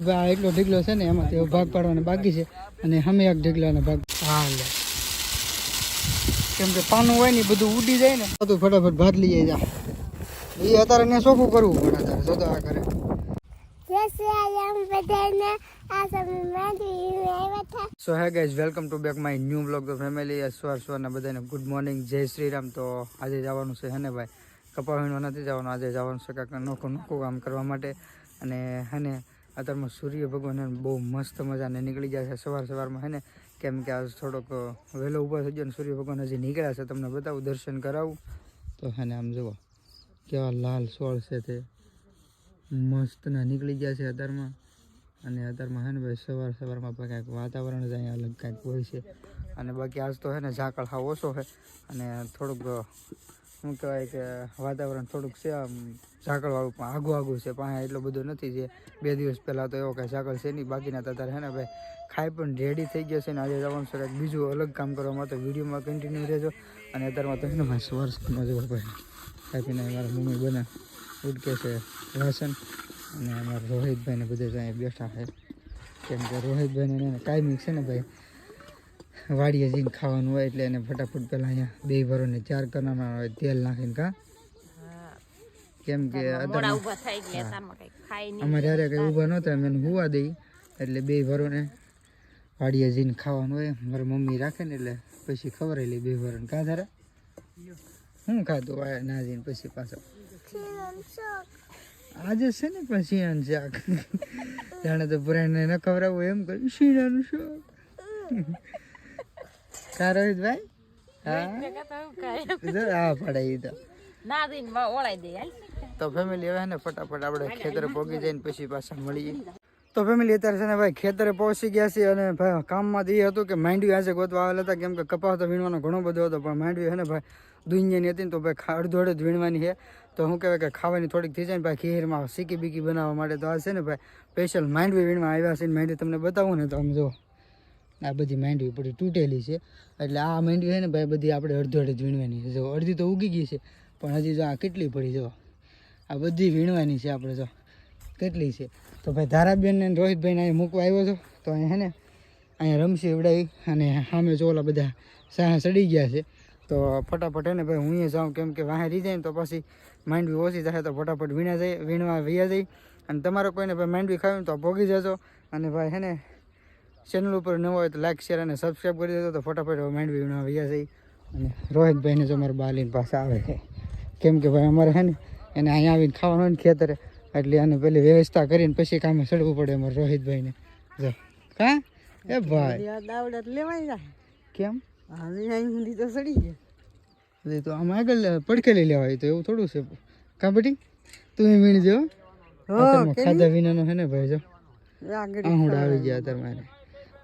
આ એટલો ઢીકલો છે ને એમાં તેઓ ભાગ પાડવાનો બાકી છે અને અમે એક ઢીકલાનો ભાગ હા લે. કેમ કે પાનું હોય ને બધું ઉડી જાય ને. બધું ફટાફટ ભાત લઈ જાય જા. એ અત્યારે ને ચોખ્ખું કરવું પડે અત્યારે જો તો આ કરે. So hey guys welcome to back my new blog તો ફેમિલી સવાર સવારના બધાને ગુડ મોર્નિંગ જય શ્રી રામ. તો આજે જવાનું છે હે ને ભાઈ? કપાવીનો નથી જવાનું. આજે જવાનું છે કાંક નોખું નોખું કામ કરવા માટે. અને હે ને અત્યારમાં સૂર્ય ભગવાન બહુ મસ્ત મજાને નીકળી જાય છે. સવાર સવારમાં હે ને, કેમ કે આજ થોડોક વહેલો ઊભો થઈ ગયો ને સૂર્ય ભગવાન હજી નીકળ્યા છે. તમને બતાવું, દર્શન કરાવું. તો હે ને, આમ જુઓ, કેવા લાલ સોળ છે તે. મસ્તના નીકળી ગયા છે અત્યારમાં અને અત્યારમાં હે ને, ભાઈ, સવાર સવારમાં પણ કાંઈક વાતાવરણ જ અહીંયા અલગ કાંઈક હોય છે. અને બાકી આજ તો હે ને, ઝાકળ હા ઓછો છે. અને થોડુંક શું કહેવાય કે વાતાવરણ થોડુંક છે આમ ઝાકળવાળું પણ આગું આગું છે, પણ એટલો બધો નથી જે બે દિવસ પહેલાં તો એવો કાંઈ ઝાકળ છે નહીં. બાકીના તો અત્યારે ને ભાઈ, ખાઈ પણ રેડી થઈ ગયો છે ને આજે જવાનું છે બીજું અલગ કામ કરવા માટે વિડીયોમાં કન્ટિન્યુ રહેજો. અને અત્યારમાં તો એને મારે સવારમાં જવો ભાઈ. કાપીને મારા મમ્મી બને, ઉડકે છે રાશન અને અમારા રોહિતભાઈને બધે ત્યાં બેઠા છે. કેમ કે રોહિતભાઈને કાયમી છે ને ભાઈ વાડીએ જઈને ખાવાનું હોય એટલે એને ફટાફટ પહેલાં અહીંયા બે ભરોને ચાર કરવાના હોય તેલ નાખીને કા કેમ કે અમારે યારે કંઈ ઊભા નહોતા અમે એને હુવા દઈ એટલે બે ભરોને વાડીએ જઈને ખાવાનું હોય. મારી મમ્મી રાખે ને એટલે પછી ખબર લે બે ભરોને કા તારા હું ખાતું આ ના જઈને પછી પાછો. આજે છે ને પણ શિયાળનું શાક. જાણે તો પુરાણને ન ખવડાવવું એમ કર્યું શિયાળનું શાક. કા રોહિતભાઈ. હા? પડે ઈ તો. તો ફેમિલી હવે ને ફટાફટ આપણે ખેતરે પહોંચી જઈને પછી પાછા મળીએ. તો ફેમિલી અત્યારે છે ને ભાઈ ખેતરે પહોંચી ગયા છે અને ભાઈ કામમાં એ હતું કે માંડવી આજે ગોતવા આવેલા હતા કેમ કે કપાસ તો વીણવાનો ઘણો બધો હતો પણ માંડવી છે ને ભાઈ દુનિયાની હતી ને તો ભાઈ અડધો અડધ વીણવાની છે. તો શું કહેવાય કે ખાવાની થોડીક થઈ જાય ને ભાઈ ખીરમાં સીકી બીકી બનાવવા માટે તો આ છે ને ભાઈ સ્પેશિયલ માંડવી વીણવા આવ્યા છે ને માંડવી તમને બતાવું ને તો આમ જો આ બધી માંડવી પડી તૂટેલી છે. એટલે આ માંડવી છે ને ભાઈ, બધી આપણે અડધો અડધ વીણવાની છે. જો, અડધી તો ઉગી ગઈ છે, પણ હજી જો આ કેટલી પડી જો. આ બધી વીણવાની છે આપણે, જો. કેટલી છે. તો ભાઈ ધારાબેન ને રોહિતભાઈને અહીંયા મૂકવા આવ્યો છો. તો અહીંયા છે ને, અહીંયા રમશી ઉડાવી અને સામે જો બધા સાહ સડી ગયા છે. તો ફટાફટ હે ને ભાઈ, હું જાઉં, કેમ કે વાહે રહી જાય ને તો પછી માંડવી ઓછી થાય તો ફટાફટ વીણા જાય, વીણવા વૈયા જાય. અને તમારે કોઈને ભાઈ માંડવી ખાવી તો ભોગી જજો. અને ભાઈ હે ને ચેનલ ઉપર નવો હોય તો લાઈક શેર અને સબસ્ક્રાઈબ કરી દેજો. તો ફટાફટ માંડવી વીણવા વૈયા અને રોહિતભાઈને જો અમારે બાલીને પાસે આવે છે. કેમ કે ભાઈ અમારે છે ને એને અહીંયા આવીને ખાવાનું હોય ને ખેતરે. એટલે આને પેલી વ્યવસ્થા કરીને પછી કામે ચડવું પડે અમારે રોહિતભાઈને. જો. કા એ ભાઈ. લેવાય જાય કેમ? અહીં સુધી તો સડી ગયા. તો આમ આગળ પડકેલી લેવાય તો એવું થોડું છે. કા બેટી? તું એ વીણી જો ખાધા વિનાનો છે ને ભાઈ જો. આહુડ આવી ગયા અત્યારે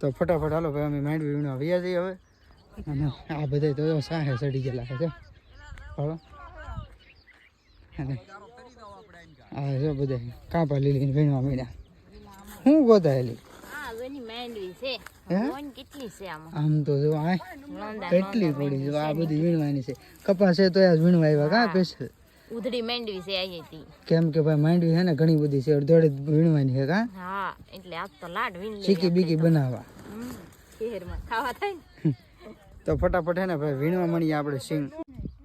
તો ફટાફટ હાલો ભાઈ અમે માંડવી વીણવા વૈયા જઈએ હવે. અને આ બધા તો સાહે ચડી ગયેલા છે હાલો. અને આ જો બધા કાપા લીલી વીણવા મીડ્યા શું ગોતાયેલી આમાં? તો જો આ કેટલી પડી જો આ બધી વીણવાની છે. કપાસ છે તો વીણવા આવ્યા કા પેશ ઉધડી માંડવી છે આવી હતી. કેમ કે ભાઈ માંડવી છે ને ઘણી બધી છે અડધો અડધ વીણવાની છે કા? હા એટલે આજ તો લાડ વીણ લે બીકી બનાવવા. શહેરમાં ખાવા થાય તો ફટાફટ હે ને ભાઈ વીણવા મળીએ આપણે સિંગ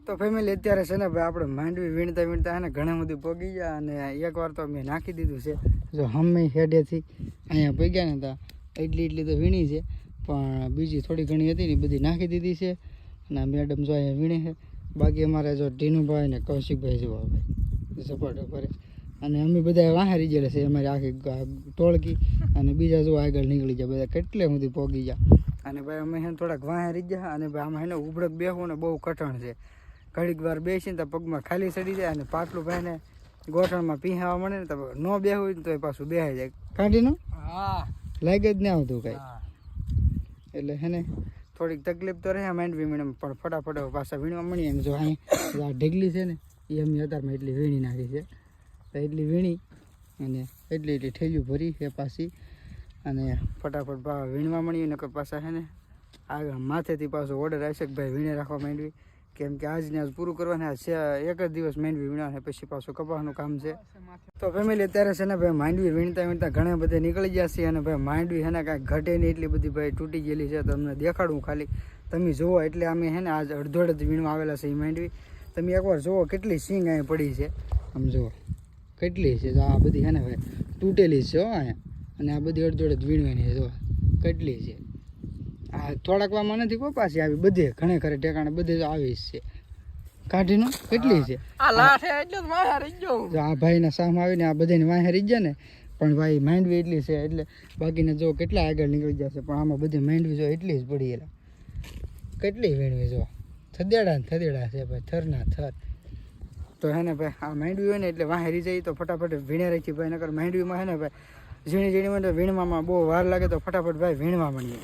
તો ફેમિલી અત્યારે છે ને ભાઈ આપણે માંડવી વીણતા વીણતા હે ને ઘણા બધું પગી ગયા અને એકવાર તો મેં નાખી દીધું છે. જો હમે હેડેથી અહીંયા પગ્યા ને તા એટલી એટલી તો વીણી છે પણ બીજી થોડી ઘણી હતી ને બધી નાખી દીધી છે. અને મેડમ જો અહીંયા વીણે છે. બાકી અમારે જો ટીનુભાઈ ને કૌશિકભાઈ જોવા ભાઈ સપોર્ટ કરે. અને અમે બધા વાહારી ગયેલા છે અમારી આખી ટોળકી અને બીજા જો આગળ નીકળી જાય બધા કેટલે સુધી પોગી ગયા. અને ભાઈ અમે એને થોડાક વાહે રહી ગયા અને ભાઈ આમાં એને ઉભડક બેસવું ને બહુ કઠણ છે. ઘડીક વાર બેસીને તો પગમાં ખાલી ચડી જાય અને પાટલું ભાઈને ગોઠણમાં પીહાવા મળે ને તો ન બેહવું તો એ પાછું બેહાઈ જાય. કાઢીનું હા. લાગે જ નહીં આવતું કાંઈ. એટલે હે ને થોડીક તકલીફ તો રહે માંડવી વીણે પણ ફટાફટ પાછા વીણવા મળીએ. એમ જો અહીં આ ઢગલી છે ને એ અમે અત્યારમાં એટલી વીણી નાખી છે. તો એટલી વીણી અને એટલી એટલી ઠેલ્યું ભરી એ પાછી. અને ફટાફટ વીણવા મળીએ, નકર પાછા છે ને, આગળ માથેથી પાછો ઓર્ડર આવશે કે ભાઈ વીણે રાખવા માંડવી. કેમ કે આજને આજ પૂરું કરવાના છે, એક જ દિવસ માંડવી વીણવાને પછી પાછું કપાસનું કામ છે. તો ફેમિલી અત્યારે છે ને ભાઈ માંડવી વીણતા વીણતા ઘણા બધા નીકળી ગયા છે અને ભાઈ માંડવી છે ને કાંઈ ઘટે નહીં, એટલી બધી ભાઈ તૂટી ગયેલી છે. તમને દેખાડું ખાલી. તમે જુઓ એટલે અમે છે ને આજ અડધોડ જ વીણવા આવેલા છે એ માંડવી. તમે એકવાર જુઓ કેટલી સિંગ અહીં પડી છે. આમ જુઓ. કેટલી છે આ બધી છે ને ભાઈ તૂટેલી છે હો અહીંયા. અને આ બધી અડધોડ જ વીણવાની છે જો કેટલી છે. આ થોડાક વામાં નથી કોઈ પાસે આવી. બધે ઘણે ખરે ઠેકાણે બધે તો આવી જ છે. કાઢીનું કેટલી છે? આ લાઠે એટલે જ રહી ગયો. આ ભાઈના સામે આવીને આ બધાની વાંહે રહી ગયા ને પણ ભાઈ માંડવી એટલી છે એટલે બાકીને જો કેટલા આગળ નીકળી જશે પણ આમાં બધી માંડવી જો એટલી જ પડી એલા. કેટલી વીણવી જો? થદેડા ને થદેડા છે ભાઈ થરના થર. તો હે ને ભાઈ આ માંડવી હોય ને એટલે વાંહે રહી જાય તો ફટાફટ વીણે રાખી ભાઈ નકર માંડવીમાં હે ને ભાઈ ઝીણી ઝીણી મને વીણવામાં બહુ વાર લાગે તો ફટાફટ ભાઈ વીણવા માંડીએ.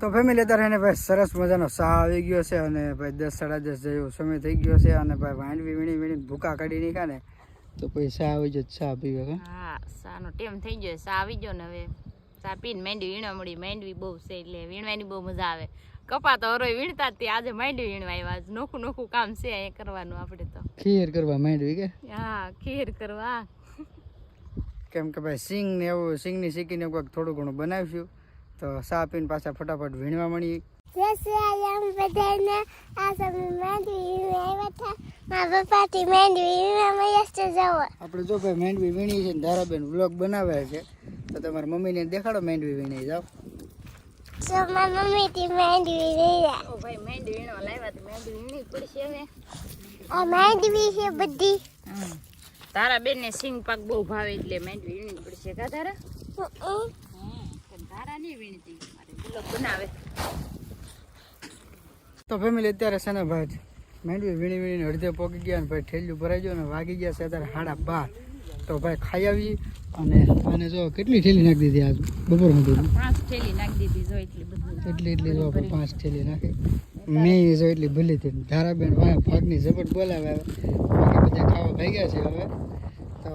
તો ફેમિલી અત્યારે એને ભાઈ સરસ મજાનો સા આવી ગયો છે અને ભાઈ દસ સાડા દસ જેવો સમય થઈ ગયો છે અને ભાઈ માંડવી વીણી વીણી ભૂકા કાઢી નીકળે ને તો પછી સા આવી જ સા પીવે હા? સાનો ટેમ થઈ ગયો સા આવી ગયો ને હવે. સા પીને માંડવી વીણવા મળી માંડવી બહુ છે એટલે વીણવાની બહુ મજા આવે. કપા તો હરોય વીણતા જ આજે માંડવી વીણવા આવ્યા. નોખું નોખું કામ છે અહીંયા કરવાનું આપણે તો. ખીર કરવા માંડવી કે? હા ખીર કરવા. કેમ કે ભાઈ સિંગ ને એવું સિંગની શીખીને કોઈક થોડું ઘણું બનાવીશું. તો સા પીને પાછા ફટાફટ વીણવા મળીએ જય શ્રી રામ બધાને આ સમય માંડવી આવ્યા હતા. મારા પપ્પાથી માંડવી મળ્યા છે જવો આપણે જો ભાઈ માંડવી વીણી છે ને ધારાબેન વ્લોગ બનાવે છે તો તમારા મમ્મીને દેખાડો માંડવી વીણી જાઓ. સો મારા મમ્મીથી માંડવી રહ્યા ઓ ભાઈ માંડવી વીણવા લાવ્યા તો માંડવી વીણવી પડશે આ માંડવી છે બધી. તારા બેન ને સિંગ પાક બહુ ભાવે એટલે મેં વીણવી પડશે કા તારા? તારા નહીં વીણતી. મારે બનાવે. તો ફેમિલી અત્યારે છે ને ભાઈ મેંડવી વીણી વીણીને અડધે પોકી ગયા ને ભાઈ ઠેલ્યું ભરાઈ ગયું ને વાગી ગયા છે અત્યારે સાડા બાર. તો ભાઈ ખાઈ આવી અને અને જો કેટલી ઠેલી નાખી દીધી આજ? બપોર સુધી. પાંચ થેલી નાખી દીધી જો એટલી બધું. એટલી એટલી જો પાંચ ઠેલી નાખી. મેં જો એટલી ભૂલી હતી. ધારાબેન વાહ ભાગની ઝપટ બોલાવે બાકી બધા ખાવા ભાઈ ગયા છે હવે. તો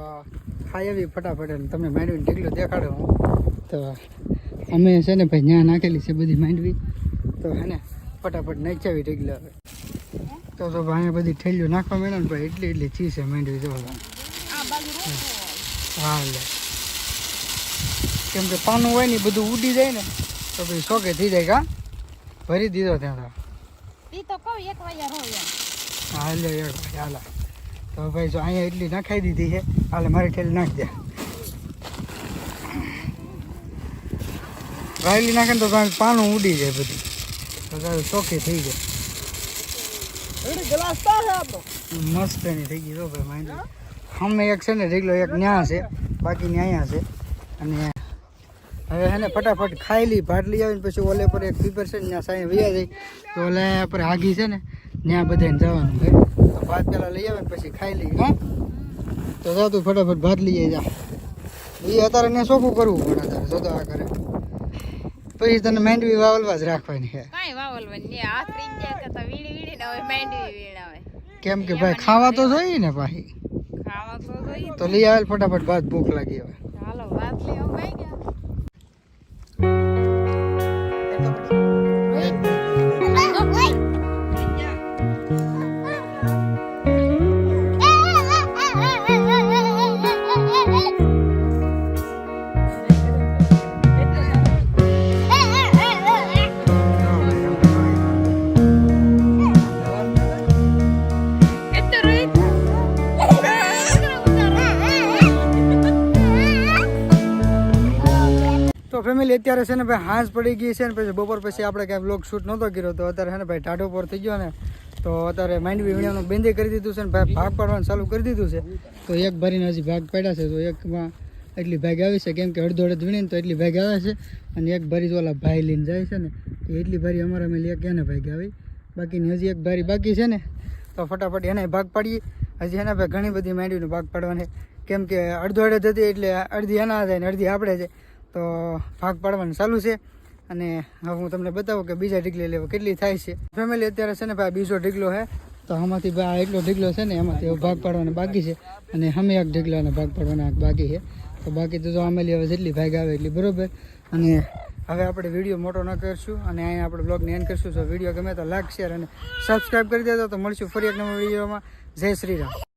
ખાઈ આવી ફટાફટ અને તમને માંડવીને ઢીકલો દેખાડો હું. તો અમે છે ને ભાઈ ત્યાં નાખેલી છે બધી માંડવી. તો હે ને, ફટાફટ નાચાવી ઢીકલો હવે. તો તો અહીંયા બધી ઠેલીઓ નાખવા માંડ્યો ને ભાઈ, એટલી એટલી ચી છે માંડવી જોવા હા, લે. કેમ કે પાનું હોય ને બધું ઉડી જાય ને, તો પછી શોકે થઈ જાય, કા? ભરી દીધો ત્યાં તો. ઈ તો કહું એક વાગ્યા રહો એમ. હા એક ભાઈ હાલા. તો ભાઈ જો અહીંયા એટલી નાખાઈ દીધી છે હાલે મારી ઠેલી નાખી દે. રાયલી નાખે ને તો પાનું ઉડી જાય બધું. તો ચોખ્ખી થઈ જાય. મસ્ત એની થઈ ગઈ તો ભાઈ અમે એક છે ને રેગલો એક ન્યા છે બાકી અહીંયા છે. અને હવે હે ને ફટાફટ ખાઈ લી લઈ આવીને પછી ઓલે પર એક પીપર છે ત્યાં સાંઈ વૈયા જાય. તો ઓલે પર આગી છે ને ત્યાં બધાને જવાનું છે. તો ભાત પેલા લઈ આવે ને પછી ખાઈ લઈ હા. તો જા તું ફટાફટ ભાત લઈ આવી જા. એ અત્યારે ને ચોખ્ખું કરવું પડે અત્યારે જો આ કરે. પછી તને માંડવી વાવલવા જ રાખવાની છે. કાંઈ વાવલવાની નહીં હાથ રહી ગયા કરતા વીણી વીણી ને હવે માંડવી વીણાવે. કેમ કે ભાઈ ખાવા તો જોઈએ ને પાછી ખાવા તો જોઈએ. તો લઈ આવેલ ફટાફટ ભાત ભૂખ લાગી હવે. હાલો ભાત લઈ ભાઈ. ફેમિલી અત્યારે છે ને ભાઈ હાંસ પડી ગઈ છે ને પછી બપોર પછી આપણે કાંઈ બ્લોગ શૂટ નહોતો કર્યો તો અત્યારે ને ભાઈ ટાઢો પર થઈ ગયો ને તો અત્યારે માંડવી વીણવાનું બેંધી કરી દીધું છે ને ભાઈ ભાગ પાડવાનું ચાલુ કરી દીધું છે. તો એક ભરીને હજી ભાગ પાડ્યા છે, તો એકમાં એટલી ભાગ આવી છે, કેમ કે અડધો અડધ વીણીને તો એટલી ભાગ આવે છે અને એક ભરી તો ઓલા ભાઈ લઈને જાય છે ને, તો એટલી ભારી અમારા મેં એક એને ભાગ આવી? બાકીની હજી એક ભારી બાકી છે ને, તો ફટાફટ એને ભાગ પાડીએ. હજી એના ભાઈ ઘણી બધી માંડવીનો ભાગ પાડવાની કેમ કે અડધો અડધ હતી એટલે અડધી એના જાય ને અડધી આપણે છે. તો ભાગ પાડવાનું ચાલુ છે. અને હવે હું તમને બતાવું કે બીજા ઢીકલી લેવા કેટલી થાય છે. ફેમિલી અત્યારે છે ને ભાઈ બીજો ઢીકલો છે. તો આમાંથી ભાઈ આ એટલો ઢીકલો છે ને એમાંથી ભાગ પાડવાનો બાકી છે. અને અમે એક ઢીકલાને ભાગ પાડવાના બાકી છે. તો બાકી તો જો આમેલી હવે જેટલી ભાગ આવે એટલી બરાબર. અને હવે આપણે વીડિયો મોટો ન કરશું અને અહીંયા આપણે બ્લોગને એન્ડ કરશું. તો વીડિયો ગમે તો લાઈક શેર અને સબસ્ક્રાઈબ કરી દેજો. તો મળશું ફરી એક નવા વિડીયોમાં. જય શ્રી રામ.